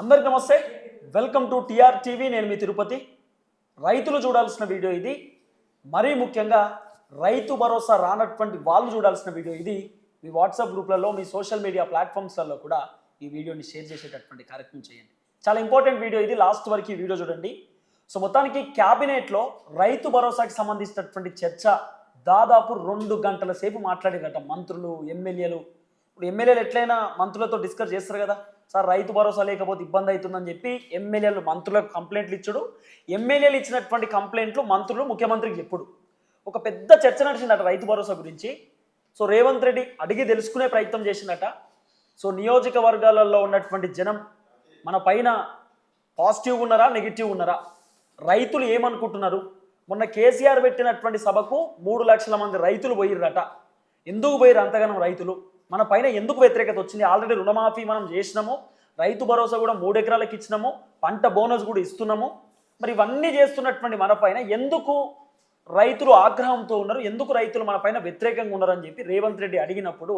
అందరికి నమస్తే. Welcome to TR TV. నేను మీ తిరుపతి. రైతులు చూడాల్సిన వీడియో ఇది. మరీ ముఖ్యంగా రైతు భరోసా రానటువంటి వాళ్ళు చూడాల్సిన వీడియో ఇది. మీ వాట్సాప్ గ్రూప్లలో మీ సోషల్ మీడియా ప్లాట్ఫామ్స్లలో కూడా ఈ వీడియోని షేర్ చేసేటటువంటి కార్యక్రమం చేయండి. చాలా ఇంపార్టెంట్ వీడియో ఇది. లాస్ట్ వరకు ఈ వీడియో చూడండి. సో మొత్తానికి క్యాబినెట్లో రైతు భరోసాకి సంబంధించినటువంటి చర్చ దాదాపు రెండు గంటల సేపు మాట్లాడినట మంత్రులు ఎమ్మెల్యేలు. ఇప్పుడు ఎమ్మెల్యేలు ఎట్లయినా మంత్రులతో డిస్కస్ చేస్తారు కదా. సార్ రైతు భరోసా లేకపోతే ఇబ్బంది అవుతుందని చెప్పి ఎమ్మెల్యేలు మంత్రులకు కంప్లైంట్లు ఇచ్చుడు. ఎమ్మెల్యేలు ఇచ్చినటువంటి కంప్లైంట్లు మంత్రులు ముఖ్యమంత్రికి చెప్పుడు. ఒక పెద్ద చర్చ నడిచిందట రైతు భరోసా గురించి. సో రేవంత్ రెడ్డి అడిగి తెలుసుకునే ప్రయత్నం చేసిందట. సో నియోజకవర్గాలలో ఉన్నటువంటి జనం మన పైన పాజిటివ్ ఉన్నారా నెగిటివ్ ఉన్నారా? రైతులు ఏమనుకుంటున్నారు? మొన్న కేసీఆర్ పెట్టినటువంటి సభకు మూడు లక్షల మంది రైతులు పోయిర్రట. ఎందుకు పోయిర్రు అంతగానం రైతులు? మన పైన ఎందుకు వ్యతిరేకత వచ్చింది? ఆల్రెడీ రుణమాఫీ మనం చేసినాము. రైతు భరోసా కూడా మూడు ఎకరాలకు ఇచ్చినాము. పంట బోనస్ కూడా ఇస్తున్నాము. మరి ఇవన్నీ చేస్తున్నటువంటి మన పైన ఎందుకు రైతులు ఆగ్రహంతో ఉన్నారు? ఎందుకు రైతులు మన పైన వ్యతిరేకంగా ఉన్నారని చెప్పి రేవంత్ రెడ్డి అడిగినప్పుడు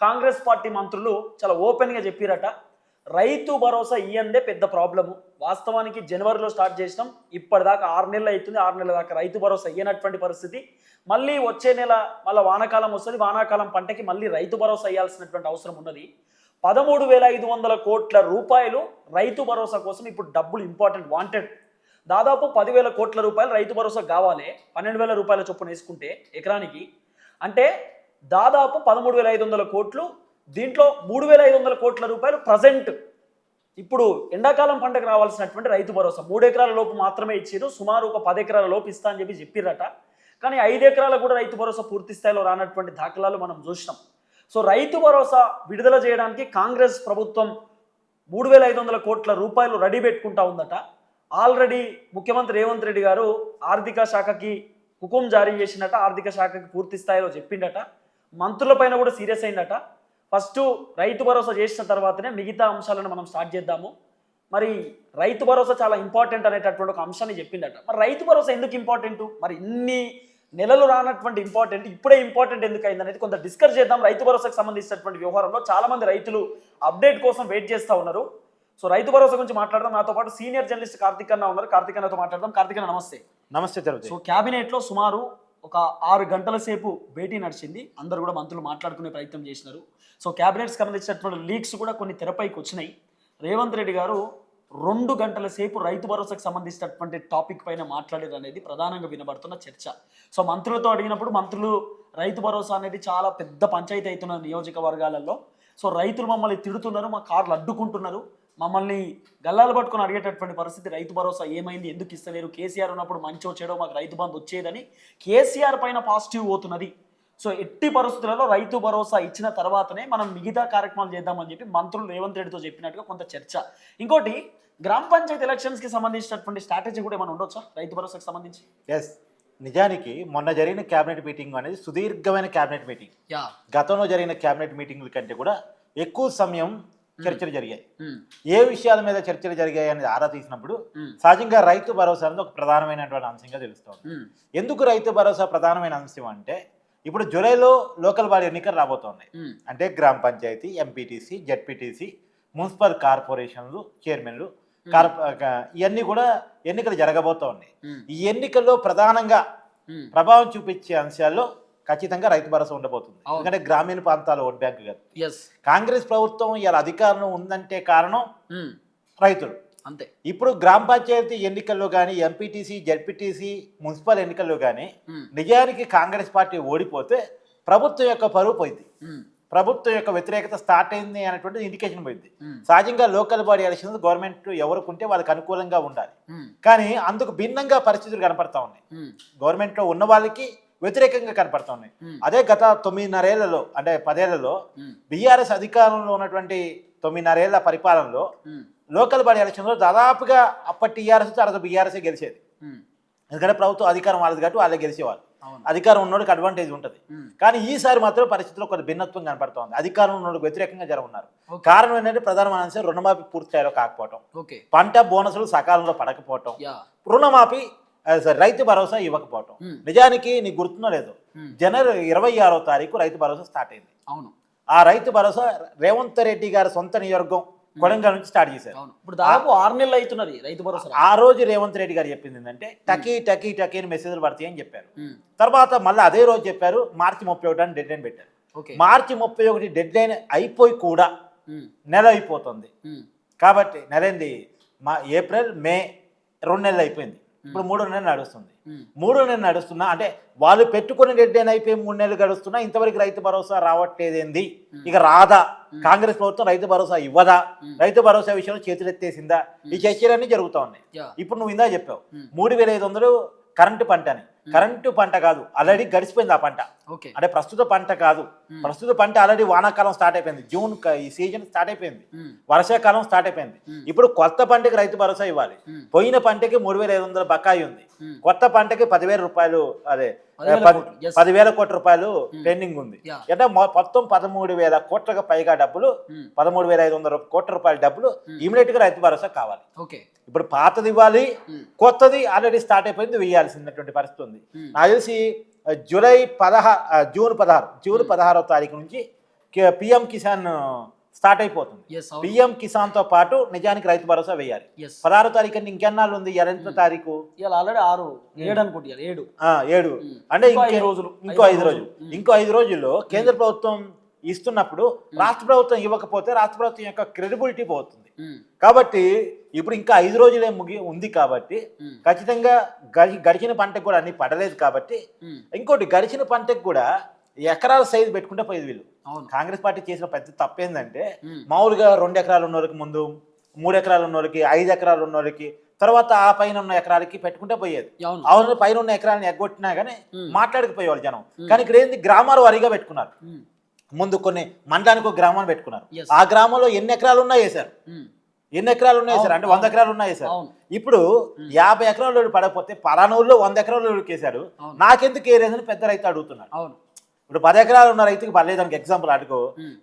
కాంగ్రెస్ పార్టీ మంత్రులు చాలా ఓపెన్గా చెప్పారట. రైతు భరోసా ఇయ్యందే పెద్ద ప్రాబ్లము. వాస్తవానికి జనవరిలో స్టార్ట్ చేసినాం. ఇప్పటిదాకా ఆరు నెలలు అవుతుంది ఆరు నెలల దాకా రైతు భరోసా ఇయ్యనటువంటి పరిస్థితి. మళ్ళీ వచ్చే నెల మళ్ళీ వానాకాలం వస్తుంది. వానాకాలం పంటకి మళ్ళీ రైతు భరోసా ఇవ్వాల్సినటువంటి అవసరం ఉన్నది. పదమూడు వేల ఐదు వందల కోట్ల రూపాయలు రైతు భరోసా కోసం ఇప్పుడు డబ్బులు ఇంపార్టెంట్ వాంటెడ్. దాదాపు పదివేల కోట్ల రూపాయలు రైతు భరోసా కావాలి. పన్నెండు వేల రూపాయల చొప్పున వేసుకుంటే ఎకరానికి. అంటే దాదాపు పదమూడు వేల ఐదు వందల కోట్లు దీంట్లో మూడు వేల ఐదు వందల కోట్ల రూపాయలు ప్రజెంట్. ఇప్పుడు ఎండాకాలం పంటకు రావాల్సినటువంటి రైతు భరోసా. మూడు ఎకరాల లోపు మాత్రమే ఇచ్చారు. సుమారు ఒక పది ఎకరాల లోపు ఇస్తా అని చెప్పి చెప్పిర్రట. కానీ ఐదు ఎకరాల కూడా రైతు భరోసా పూర్తి స్థాయిలో రానటువంటి దాఖలాలు మనం చూసినాం. సో రైతు భరోసా విడుదల చేయడానికి కాంగ్రెస్ ప్రభుత్వం మూడు వేల ఐదు వందల కోట్ల రూపాయలు రెడీ పెట్టుకుంటా ఉందట. ఆల్రెడీ ముఖ్యమంత్రి రేవంత్ రెడ్డి గారు ఆర్థిక శాఖకి హుకుం జారీ చేసినట. ఆర్థిక శాఖకి పూర్తి స్థాయిలో చెప్పిండట. మంత్రులపైన కూడా సీరియస్ అయిందట. ఫస్ట్ రైతు భరోసా చేసిన తర్వాతనే మిగతా అంశాలను మనం స్టార్ట్ చేద్దాము. మరి రైతు భరోసా చాలా ఇంపార్టెంట్ అనేటటువంటి ఒక అంశాన్ని చెప్పిండట మరి రైతు భరోసా ఎందుకు ఇంపార్టెంట్? మరి ఇన్ని నెలలు రానటువంటి ఇంపార్టెంట్ ఇప్పుడే ఇంపార్టెంట్ ఎందుకు అయింది అనేది కొంత డిస్కస్ చేద్దాం. రైతు భరోసాకు సంబంధించినటువంటి వ్యవహారంలో చాలా మంది రైతులు అప్డేట్ కోసం వెయిట్ చేస్తూ ఉన్నారు. సో రైతు భరోసా గురించి మాట్లాడదాం. నాతో పాటు సీనియర్ జర్నలిస్ట్ కార్తిక్ అన్న ఉన్నారు. కార్తిక్ అన్నతో మాట్లాడదాం. కార్తిక్ అన్న నమస్తే. నమస్తే సో క్యాబినెట్లో సుమారు ఒక ఆరు గంటల సేపు భేటీ నడిచింది. అందరు కూడా మంత్రులు మాట్లాడుకునే ప్రయత్నం చేసినారు. సో క్యాబినెట్స్ సంబంధించినటువంటి లీక్స్ కూడా కొన్ని తెరపైకి వచ్చినాయి. రేవంత్ రెడ్డి గారు రెండు గంటల సేపు రైతు భరోసాకు సంబంధించినటువంటి టాపిక్ పైన మాట్లాడారు అనేది ప్రధానంగా వినబడుతున్న చర్చ. సో మంత్రులతో అడిగినప్పుడు మంత్రులు రైతు భరోసా అనేది చాలా పెద్ద పంచాయతీ అవుతున్న నియోజకవర్గాలలో. సో రైతులు మమ్మల్ని తిడుతున్నారు మా కార్లు అడ్డుకుంటున్నారు. మమ్మల్ని గల్లాలు పట్టుకొని అడిగేటటువంటి పరిస్థితి రైతు భరోసా ఏమైంది ఎందుకు ఇస్తలేరు కేసీఆర్ ఉన్నప్పుడు మంచో చెడో మాకు రైతు బంధు వచ్చేదని కేసీఆర్ పైన పాజిటివ్ పోతున్నది. సో ఎట్టి పరిస్థితులలో రైతు భరోసా ఇచ్చిన తర్వాతనే మనం మిగతా కార్యక్రమాలు చేద్దామని చెప్పి మంత్రులు రేవంత్ రెడ్డితో చెప్పినట్టుగా కొంత చర్చ. ఇంకోటి గ్రామ పంచాయతీ ఎలక్షన్స్కి సంబంధించినటువంటి స్ట్రాటజీ కూడా ఏమైనా ఉండొచ్చా రైతు భరోసాకి సంబంధించి? ఎస్ నిజానికి మొన్న జరిగిన క్యాబినెట్ మీటింగ్ అనేది సుదీర్ఘమైన క్యాబినెట్ మీటింగ్ యా గతంలో జరిగిన క్యాబినెట్ మీటింగ్ల కంటే కూడా ఎక్కువ సమయం చర్చలు జరిగాయి. ఏ విషయాల మీద చర్చలు జరిగాయి అనేది ఆరా తీసినప్పుడు సహజంగా రైతు భరోసా అనేది ఒక ప్రధానమైనటువంటి అంశంగా తెలుస్తోంది. ఎందుకు రైతు భరోసా ప్రధానమైన అంశం అంటే ఇప్పుడు జూలైలో లోకల్ బాడీ ఎన్నికలు రాబోతున్నాయి. అంటే గ్రామ పంచాయతీ ఎంపీటీసీ జెడ్పీటీసీ మున్సిపల్ కార్పొరేషన్లు చైర్మన్లు ఇవన్నీ కూడా ఎన్నికలు జరగబోతూ ఉన్నాయి ఈ ఎన్నికల్లో ప్రధానంగా ప్రభావం చూపించే అంశాల్లో ఖచ్చితంగా రైతు భరోసా ఉండబోతుంది. ఎందుకంటే గ్రామీణ ప్రాంతాల ఓట్ బ్యాంక్ కాదు. కాంగ్రెస్ ప్రభుత్వం ఇలా అధికారంలో ఉందంటే కారణం రైతులు. అంతే. ఇప్పుడు గ్రామ పంచాయతీ ఎన్నికల్లో కానీ ఎంపీటీసీ జెడ్పీటీసీ మున్సిపల్ ఎన్నికల్లో కానీ నిజానికి కాంగ్రెస్ పార్టీ ఓడిపోతే ప్రభుత్వం యొక్క పరువు పోయింది. ప్రభుత్వం యొక్క వ్యతిరేకత స్టార్ట్ అయింది అనేటువంటి ఇండికేషన్ పోయింది. సహజంగా లోకల్ బాడీ ఎలక్షన్స్ గవర్నమెంట్ ఎవరికి ఉంటే వాళ్ళకి అనుకూలంగా ఉండాలి. కానీ అందుకు భిన్నంగా పరిస్థితులు కనపడతా ఉన్నాయి. గవర్నమెంట్లో ఉన్న వాళ్ళకి వ్యతిరేకంగా కనపడతా ఉన్నాయి. అదే గత తొమ్మిదిన్నరేళ్ళలో అంటే పదేళ్ళలో బీఆర్ఎస్ అధికారంలో ఉన్నటువంటి తొమ్మిదిన్నరేళ్ళ పరిపాలనలో లోకల్ బాడీ ఎలక్షన్లో దాదాపుగా అప్పటి టీఆర్ఎస్ తర్వాత బీఆర్ఎస్ గెలిచేది. ఎందుకంటే ప్రభుత్వం అధికారం వాళ్ళది కాబట్టి వాళ్ళే గెలిచేవాళ్ళు. అధికారం ఉన్నోడికి అడ్వాంటేజ్ ఉంటుంది. కానీ ఈసారి మాత్రం పరిస్థితిలో కొంత భిన్నత్వం కనపడుతోంది అధికారం ఉన్నోడికి వ్యతిరేకంగా జరుగుతున్నారు Okay. కారణం ఏంటంటే ప్రధానమైన అంశం రుణమాఫీ పూర్తి స్థాయిలో కాకపోవటం. పంట బోనసులు సకాలంలో పడకపోవటం. రుణమాఫీ రైతు భరోసా ఇవ్వకపోవటం. నిజానికి నీకు గుర్తుందో లేదు. జనవరి ఇరవై ఆరో తారీఖు రైతు భరోసా స్టార్ట్ అయింది. అవును. ఆ రైతు భరోసా రేవంత్ రెడ్డి గారి సొంత నియోజకవర్గం కొడంగల్ నుంచి స్టార్ట్ చేశారు. అవును. ఇప్పుడు దాదాపు ఆరు నెలలు అవుతున్నది రైతు భరోసా. ఆ రోజు రేవంత్ రెడ్డి గారు చెప్పింది ఏంటంటే టకీ టకీ టకీ అని మెసేజ్లు పడతాయి అని చెప్పారు. తర్వాత మళ్ళీ అదే రోజు చెప్పారు మార్చి ముప్పై ఒకటి అని డెడ్ లైన్ పెట్టారు మార్చి ముప్పై ఒకటి డెడ్ లైన్ అయిపోయి కూడా నెల అయిపోతుంది. కాబట్టి నెలైంది మా ఏప్రిల్ మే రెండు నెలలు అయిపోయింది. ఇప్పుడు మూడో నెల నడుస్తుంది. మూడో నెల నడుస్తున్నా అంటే వాళ్ళు పెట్టుకుని డెడ్ లైన్ అయిపోయి మూడు నెలలు గడుస్తున్నా ఇంతవరకు రైతు భరోసా రావట్లేదేంది? ఇక రాదా? కాంగ్రెస్ ప్రభుత్వం రైతు భరోసా ఇవ్వదా? రైతు భరోసా విషయంలో చేతులెత్తేసిందా? ఈ చర్చలన్నీ జరుగుతూ ఉన్నాయి. ఇప్పుడు నువ్వు ఇందా చెప్పావు మూడు వేల ఐదు వందలు కరెంటు పంట అని కరెంటు పంట కాదు ఆల్రెడీ గడిచిపోయింది ఆ పంట. ఓకే అంటే ప్రస్తుత పంట కాదు. ప్రస్తుత పంట ఆల్రెడీ వానాకాలం స్టార్ట్ అయిపోయింది. జూన్ ఈ సీజన్ స్టార్ట్ అయిపోయింది. వర్షాకాలం స్టార్ట్ అయిపోయింది. ఇప్పుడు కొత్త పంటకి రైతు భరోసా ఇవ్వాలి. పోయిన పంటకి మూడు వేల ఐదు వందల బకాయి ఉంది. కొత్త పంటకి పదివేల రూపాయలు అదే పదివేల పది- కోట్లు, రూపాయలు పెండింగ్ ఉంది. అంటే మొత్తం పదమూడు వేల కోట్లకు పైగా డబ్బులు పదమూడు వేల ఐదు వందల కోట్ల రూపాయల డబ్బులు ఇమీడియట్గా రైతు భరోసా కావాలి. ఇప్పుడు పాతది ఇవ్వాలి కొత్తది ఆల్రెడీ స్టార్ట్ అయిపోయింది వేయాల్సినటువంటి పరిస్థితి ఉంది. ఉమ్. నాకు తెలిసి జూలై పదహారు జూన్ పదహారు జూన్ పదహారో తారీఖు నుంచి పిఎం కిసాన్ స్టార్ట్ అయిపోతుంది. పిఎం కిసాన్తో పాటు నిజానికి రైతు భరోసా వేయాలి. పదహారో తారీఖు అంటే ఇంకెన్నాళ్ళు ఉంది? ఎనిమిదో తారీఖు? ఆల్రెడీ ఆరు ఏడు అనుకుంటా ఏడు. ఏడు. అంటే ఇంకో రోజులు. ఇంకో ఐదు. రోజులు. ఇంకో ఐదు రోజుల్లో కేంద్ర ప్రభుత్వం ఇస్తున్నప్పుడు రాష్ట్ర ప్రభుత్వం ఇవ్వకపోతే రాష్ట్ర ప్రభుత్వం యొక్క క్రెడిబిలిటీ పోతుంది. కాబట్టి ఇప్పుడు ఇంకా ఐదు రోజులే ముగి ఉంది కాబట్టి ఖచ్చితంగా గడి గడిచిన పంటకు కూడా అన్ని పడలేదు కాబట్టి ఇంకోటి గడిచిన పంటకు కూడా ఎకరాల సైజు పెట్టుకుంటే పోయేది వీళ్ళు. కాంగ్రెస్ పార్టీ చేసిన పెద్ద తప్పు ఏంటంటే మామూలుగా రెండు ఎకరాలు ఉన్న వాళ్ళకి ముందు మూడు ఎకరాలు ఉన్న వాళ్ళకి ఐదు ఎకరాలు ఉన్న వాళ్ళకి తర్వాత ఆ పైన ఉన్న ఎకరాలకి పెట్టుకుంటే పోయేది. అవును. పైన ఉన్న ఎకరాలను ఎగ్గొట్టినా కానీ. మాట్లాడకపోయేవాళ్ళు జనం. కానీ ఇక్కడ ఏంది? గ్రామాల వారీగా పెట్టుకున్నారు. ముందు కొన్ని మండలానికి ఒక గ్రామాన్ని పెట్టుకున్నారు. ఆ గ్రామంలో ఎన్ని ఎకరాలు ఉన్నా వేశారు ఉమ్, ఎన్ని ఎకరాలు ఉన్నాయి సార్? అంటే వంద ఎకరాలు ఉన్నాయి సార్. ఇప్పుడు యాభై ఎకరాలు పడకపోతే పలానూరులో వంద ఎకరాలు అవును. నాకెందుకు ఏరేదని పెద్ద రైతు అడుగుతున్నాడు? అవును. ఇప్పుడు పది ఎకరాలు ఉన్న రైతుకి పర్లేదానికి ఎగ్జాంపుల్ అడుగు.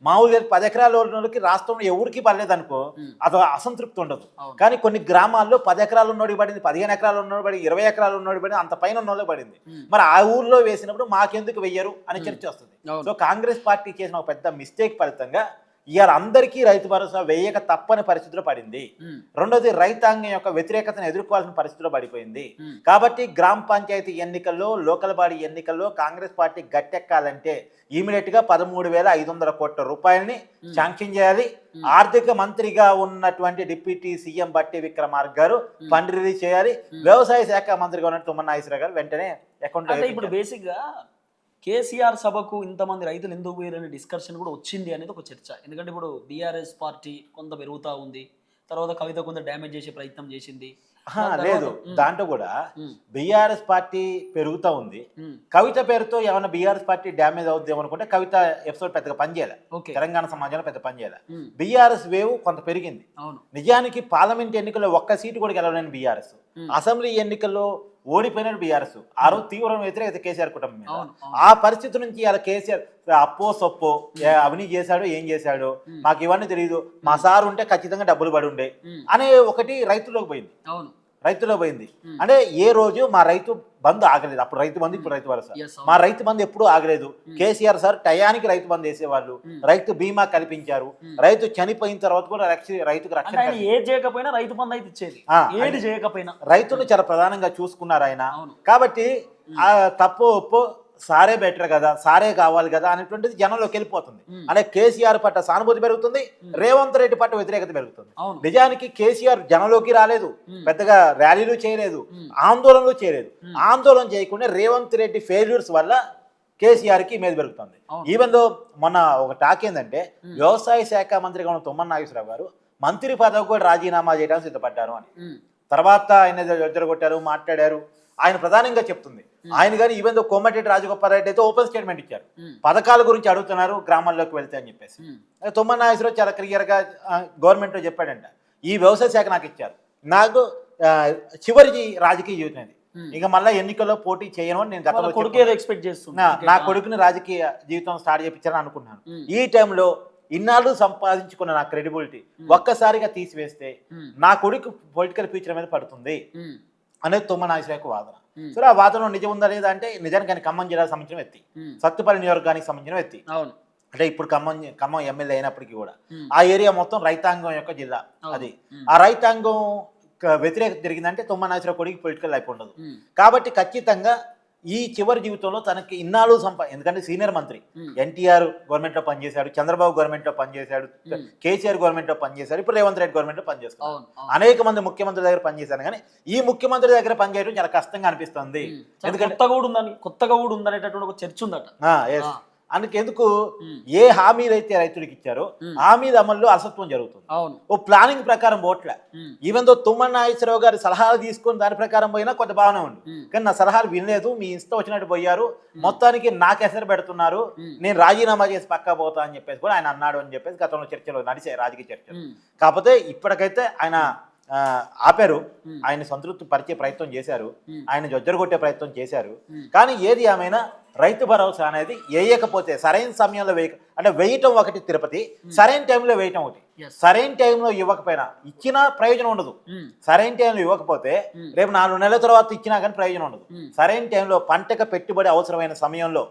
మామూలుగా పది ఎకరాలు ఉన్న వాళ్ళకి రాష్ట్రంలో ఎవరికి పర్లేదనుకో అది అసంతృప్తి ఉండదు. కానీ కొన్ని గ్రామాల్లో పది ఎకరాలు ఉన్నోడికి పడింది పదిహేను ఎకరాలు ఉన్నోడు పడింది ఇరవై ఎకరాలు ఉన్నోడు పడింది అంత పైన ఉన్నోళ్ళకి పడింది. మరి ఆ ఊర్లో వేసినప్పుడు మాకెందుకు వెయ్యరు అని చర్చ వస్తుంది సో కాంగ్రెస్ పార్టీ చేసిన ఒక పెద్ద మిస్టేక్ ఫలితంగా ఇవాళ అందరికీ రైతు భరోసా వేయక తప్పని పరిస్థితిలో పడింది రెండోది రైతాంగం యొక్క వ్యతిరేకతను ఎదుర్కోవాల్సిన పరిస్థితిలో పడిపోయింది కాబట్టి గ్రామ పంచాయతీ ఎన్నికల్లో లోకల్ బాడీ ఎన్నికల్లో కాంగ్రెస్ పార్టీ గట్టెక్కాలంటే ఇమీడియట్గా పదమూడు వేల ఐదు వందల కోట్ల రూపాయలని. శాంక్షన్ చేయాలి. ఆర్థిక మంత్రిగా ఉన్నటువంటి డిప్యూటీ సీఎం బట్టి విక్రమార్క గారు. ఫండ్ రిలీజ్ చేయాలి. వ్యవసాయ శాఖ మంత్రిగా ఉన్న తుమ్మల నాగేశ్వరరావు గారు వెంటనే అకౌంట్ ఇప్పుడు బేసిక్గా కేసీఆర్ సభకు ఇంతమంది రైతులు ఎందుకు పోయారనే డిస్కషన్ కూడా వచ్చింది అనేది ఒక చర్చ. ఎందుకంటే ఇప్పుడు బీఆర్ఎస్ పార్టీ కొంత పెరుగుతా ఉంది తర్వాత కవిత కొంత డ్యామేజ్ చేసే ప్రయత్నం చేసింది. లేదు. దాంట్లో కూడా బీఆర్ఎస్ పార్టీ పెరుగుతూ ఉంది. కవిత పేరుతో ఏమైనా బీఆర్ఎస్ పార్టీ డ్యామేజ్ అవుద్ది అనుకుంటే కవిత ఎపిసోడ్ పెద్దగా పనిచేయాలి. తెలంగాణ సమాజంలో పెద్ద పనిచేయాలి. బీఆర్ఎస్ వేవ్ కొంత పెరిగింది. అవును. నిజానికి పార్లమెంట్ ఎన్నికల్లో ఒక్క సీటు కూడా గెలవలేని బీఆర్ఎస్. అసెంబ్లీ ఎన్నికల్లో ఓడిపోయిన బీఆర్ఎస్. ఆ రోజు తీవ్రమైన వ్యతిరేకత కేసీఆర్ కుటుంబం ఆ పరిస్థితి నుంచి ఇలా కేసీఆర్ అప్పో సొప్పో అవినీతి చేశాడో ఏం చేశాడో మాకు ఇవన్నీ తెలియదు మా సార్ ఉంటే ఖచ్చితంగా డబ్బులు పడి ఉండే అనే ఒకటి రైతుల్లోకి పోయింది. అవును. రైతులో పోయింది. అంటే ఏ రోజు మా రైతు బంద్ ఆగలేదు. అప్పుడు రైతు బందు ఇప్పుడు రైతు భరోసా. మా రైతు బంద్ ఎప్పుడూ ఆగలేదు. కేసీఆర్ సార్ టయానికి రైతు బంద్ వేసేవాళ్ళు. రైతు బీమా కల్పించారు. రైతు చనిపోయిన తర్వాత కూడా రక్ష రైతుకు రక్షణ. ఏది చేయకపోయినా రైతు బంధు అయితే ఇచ్చేది. ఏది చేయకపోయినా. రైతును చాలా ప్రధానంగా చూసుకున్నారు ఆయన. కాబట్టి ఆ తప్పు ఒప్పు సారే బెటర్ కదా సారే కావాలి కదా అనేటువంటిది జనంలోకి వెళ్ళిపోతుంది. అంటే కేసీఆర్ పట్ల సానుభూతి పెరుగుతుంది. రేవంత్ రెడ్డి పట్ల వ్యతిరేకత పెరుగుతుంది. నిజానికి కేసీఆర్ జనంలోకి రాలేదు పెద్దగా ర్యాలీలు చేయలేదు ఆందోళనలు చేయలేదు. ఆందోళన చేయకుండా రేవంత్ రెడ్డి ఫెయిల్యూర్స్ వల్ల కేసీఆర్కి ఇమేజ్ పెరుగుతుంది. ఈవెన్ దో మొన్న ఒక టాక్ ఏంటంటే. వ్యవసాయ శాఖ మంత్రిగా ఉన్న తుమ్మల నాగేశ్వరరావు గారు మంత్రి పదవి కూడా రాజీనామా చేయడానికి సిద్ధపడ్డారు అని. తర్వాత ఆయన కొట్టారు మాట్లాడారు. ఆయన ప్రధానంగా చెప్తుంది. ఆయన కానీ ఈవెన్ దో కోమటిరెడ్డి రాజగోపాల్ రెడ్డి అయితే ఓపెన్ స్టేట్మెంట్ ఇచ్చారు. పథకాల గురించి అడుగుతున్నారు గ్రామాల్లోకి వెళ్తే అని చెప్పేసి. తుమ్మల నాగేశ్వరరావు చాలా క్లియర్గా గవర్నమెంట్లో చెప్పాడంట. ఈ వ్యవసాయ శాఖ నాకు ఇచ్చారు. నాకు చివరి రాజకీయ జీవితం ఇది. ఇక మళ్ళీ ఎన్నికల్లో పోటీ చేయను అని నేను గతంలో కొడుకు ఎక్స్పెక్ట్ చేస్తుంది. నా. కొడుకుని రాజకీయ జీవితం స్టార్ట్ చేయించాలని అనుకున్నాను. ఈ టైంలో ఇన్నాళ్ళు సంపాదించుకున్న నా క్రెడిబిలిటీ. ఒక్కసారిగా తీసివేస్తే నా కొడుకు పొలిటికల్ ఫ్యూచర్ మీద పడుతుంది. అనేది తుమ్మ యొక్క వాదన. సరే ఆ వాదన నిజం ఉందా లేదా అంటే నిజానికి ఆయన ఖమ్మం జిల్లాకు సంబంధించిన వ్యక్తి. సత్తుపల్లి నియోజకవర్గానికి సంబంధించిన వ్యక్తి. అవును. అంటే ఇప్పుడు ఖమ్మం ఖమ్మం ఎమ్మెల్యే అయినప్పటికీ కూడా. ఆ ఏరియా మొత్తం రైతాంగం యొక్క జిల్లా. అది. ఆ రైతాంగం వ్యతిరేకత జరిగిందంటే తుమ్మనాశ్వర కొడికి పొలిటికల్ లైఫ్ ఉండదు. కాబట్టి ఖచ్చితంగా ఈ చివరి జీవితంలో తనకి ఇన్నాళ్ళు సంపా ఎందుకంటే సీనియర్ మంత్రి. ఎన్టీఆర్ గవర్నమెంట్లో పనిచేశాడు చంద్రబాబు గవర్నమెంట్లో పనిచేశాడు. కేసీఆర్ గవర్నమెంట్లో పనిచేశాడు ఇప్పుడు రేవంత్ రెడ్డి గవర్నమెంట్లో పనిచేస్తాడు. అనేక మంది ముఖ్యమంత్రి దగ్గర పనిచేశాను కానీ ఈ ముఖ్యమంత్రి దగ్గర పనిచేయడం చాలా కష్టంగా అనిపిస్తుంది ఎందుకంటే కొత్తగా కూడా ఉందని కొత్తగా కూడా ఉందనేటటువంటి ఒక చర్చ ఉందట. అందుకెందుకు. ఏ హామీలు అయితే రైతులకు ఇచ్చారో. హామీల అమల్లో అలసత్వం జరుగుతుంది ఓ ప్లానింగ్ ప్రకారం పోట్లే ఉమ్. ఈవెన్తో తుమ్మల నాగేశ్వరరావు గారి సలహాలు తీసుకొని దాని ప్రకారం పోయినా కొంత బాగానే ఉంది. కానీ నా సలహాలు వినలేదు మీ ఇష్టం వచ్చినట్టు పోయారు మొత్తానికి నాకు ఎసరు పెడుతున్నారు. నేను రాజీనామా చేసి పక్కా పోతా అని చెప్పేసి కూడా ఆయన అన్నాడు అని చెప్పేసి గతంలో చర్చలు నడిచాయి రాజకీయ చర్చలు. కాకపోతే ఇప్పటికైతే ఆయన ఆపారు. ఆయన సంతృప్తి పరిచే ప్రయత్నం చేశారు. ఆయన జొజ్జరగొట్టే ప్రయత్నం చేశారు. కానీ ఏది ఏమైనా రైతు భరోసా అనేది వేయకపోతే సరైన సమయంలో వేయక అంటే వేయటం ఒకటి తిరుపతి సరైన టైంలో వేయటం ఒకటి. సరైన టైంలో ఇవ్వకపోయినా ఇచ్చినా ప్రయోజనం ఉండదు. సరైన టైంలో ఇవ్వకపోతే. రేపు నాలుగు నెలల తర్వాత ఇచ్చినా కానీ ప్రయోజనం ఉండదు. సరైన టైంలో పంటకు పెట్టుబడి అవసరమైన సమయంలో.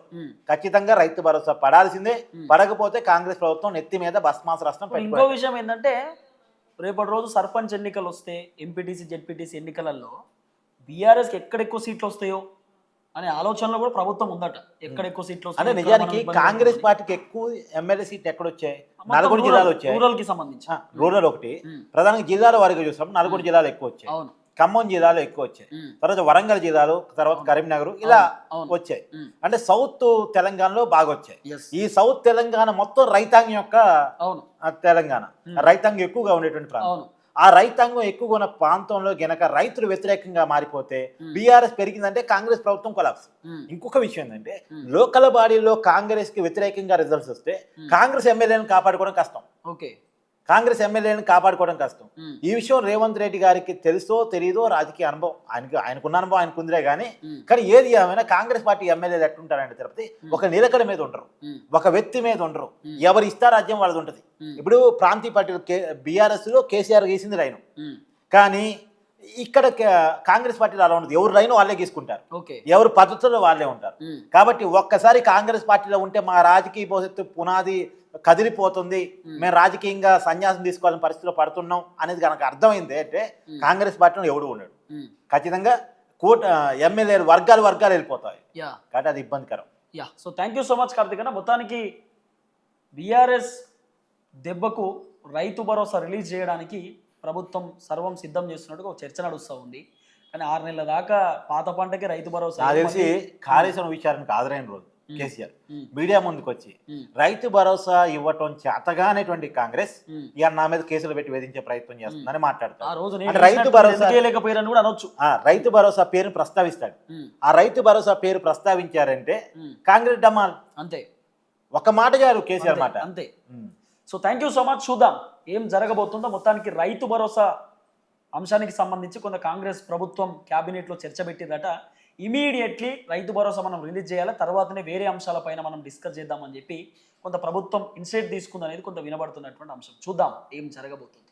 ఖచ్చితంగా రైతు భరోసా పడాల్సిందే. పడకపోతే కాంగ్రెస్ ప్రభుత్వం నెత్తి మీద భస్మాస రాష్ట్రం ఇప్పుడు ఇంకో విషయం ఏంటంటే రేపటి రోజు సర్పంచ్ ఎన్నికలు వస్తే ఎంపీటీసీ జెడ్పీటీసీ ఎన్నికలలో బీఆర్ఎస్కి ఎక్కడ ఎక్కువ సీట్లు వస్తాయో అనే ఆలోచనలో కూడా ప్రభుత్వం ఉందట. ఎక్కడ ఎక్కువ సీట్లు అంటే వస్తాయో, ఎక్కడ నిజానికి కాంగ్రెస్. పార్టీకి ఎక్కువ ఎమ్మెల్యే సీట్ ఎక్కడొచ్చాయి? మొత్తం నల్గొండ జిల్లాలో వచ్చాయి. రూరల్కి సంబంధించి రూరల్ ఒకటి. ప్రధానంగా జిల్లాల వారిగా చూసాం. నల్గొండ జిల్లాలో ఎక్కువ వచ్చాయి. అవును. ఖమ్మం జిల్లాలో ఎక్కువ వచ్చాయి. తర్వాత వరంగల్ జిల్లాలో తర్వాత కరీంనగర్ ఇలా. వచ్చాయి. అంటే సౌత్ తెలంగాణలో బాగా వచ్చాయి. ఈ సౌత్ తెలంగాణ మొత్తం రైతాంగం యొక్క తెలంగాణ. రైతాంగం ఎక్కువగా ఉండేటువంటి ప్రాంతం. అవును. ఆ రైతాంగం ఎక్కువగా ఉన్న ప్రాంతంలో గనక రైతులు వ్యతిరేకంగా మారిపోతే బీఆర్ఎస్ పెరిగిందంటే కాంగ్రెస్ ప్రభుత్వం కొలాప్స్. ఇంకొక విషయం ఏంటంటే లోకల్ బాడీలో కాంగ్రెస్కి వ్యతిరేకంగా రిజల్ట్స్ వస్తే కాంగ్రెస్ ఎమ్మెల్యేలను కాపాడుకోవడం కష్టం. ఓకే. కాంగ్రెస్ ఎమ్మెల్యేలను కాపాడుకోవడం కష్టం. ఈ విషయం రేవంత్ రెడ్డి గారికి తెలుసో తెలియదో రాజకీయ అనుభవం ఆయనకి ఆయనకున్న అనుభవం ఆయనకు ఉందిలే కానీ. కానీ ఏది ఏమైనా కాంగ్రెస్ పార్టీ ఎమ్మెల్యేలు ఎట్టుంటారంటే తిరుపతి ఒక నిలకడ మీద ఉండరు. ఒక వ్యక్తి మీద ఉండరు ఎవరు ఇష్టారాజ్యం వాళ్ళది ఉంటుంది. ఇప్పుడు ప్రాంతీయ పార్టీలు బీఆర్ఎస్లో కేసీఆర్ గీసింది రైను. కానీ ఇక్కడ కాంగ్రెస్ పార్టీలో అలా ఉండదు ఎవరు రైను వాళ్ళే గీసుకుంటారు ఎవరు పద్ధతుల్లో వాళ్ళే ఉంటారు. కాబట్టి ఒక్కసారి కాంగ్రెస్ పార్టీలో ఉంటే మా రాజకీయ భవిష్యత్తు పునాది కదిలిపోతుంది. మేము. రాజకీయంగా సన్యాసం తీసుకోవాలని పరిస్థితిలో పడుతున్నాం అనేది కనుక అర్థమైంది అంటే కాంగ్రెస్ పార్టీలో ఎవడు ఉండడు. ఉమ్. ఖచ్చితంగా కూట ఎమ్మెల్యేలు వర్గాలు వర్గాలు వెళ్ళిపోతాయి. కాబట్టి అది ఇబ్బందికరం. Yeah. So thank you so much Karthik అన్న. మొత్తానికి బీఆర్ఎస్ దెబ్బకు రైతు భరోసా రిలీజ్ చేయడానికి ప్రభుత్వం సర్వం సిద్ధం చేస్తున్నట్టుగా ఒక చర్చ నడుస్తూ ఉంది. కానీ ఆరు నెలల దాకా పాత పంటకి రైతు భరోసా తెలిసి కాళేశ్వరం విచారణకు హాజరైన రోజు. కేసీఆర్. మీడియా ముందుకు వచ్చి. రైతు భరోసా ఇవ్వటం చేతగానేటువంటి కాంగ్రెస్. ఇక నా మీద కేసులు పెట్టి వేధించే ప్రయత్నం చేస్తుందని నేను రైతు భరోసా కూడా అనొచ్చు. రైతు భరోసా పేరు ప్రస్తావిస్తాడు. ఆ రైతు భరోసా పేరు ప్రస్తావించారంటే. కాంగ్రెస్ డమాల్ అంతే. ఒక మాట చాలు కేసీఆర్ మాట. అంతే. So thank you so much చూద్దాం ఏం జరగబోతుందో. మొత్తానికి రైతు భరోసా అంశానికి సంబంధించి కొంత కాంగ్రెస్ ప్రభుత్వం క్యాబినెట్లో చర్చ పెట్టిందట. ఇమీడియట్లీ రైతు భరోసా మనం రిలీజ్ చేయాలి. తర్వాతనే వేరే అంశాలపైన మనం డిస్కస్ చేద్దామని చెప్పి కొంత ప్రభుత్వం ఇన్సైట్ తీసుకుందనేది కొంత వినబడుతున్నటువంటి అంశం. చూద్దాం ఏం జరగబోతుంది.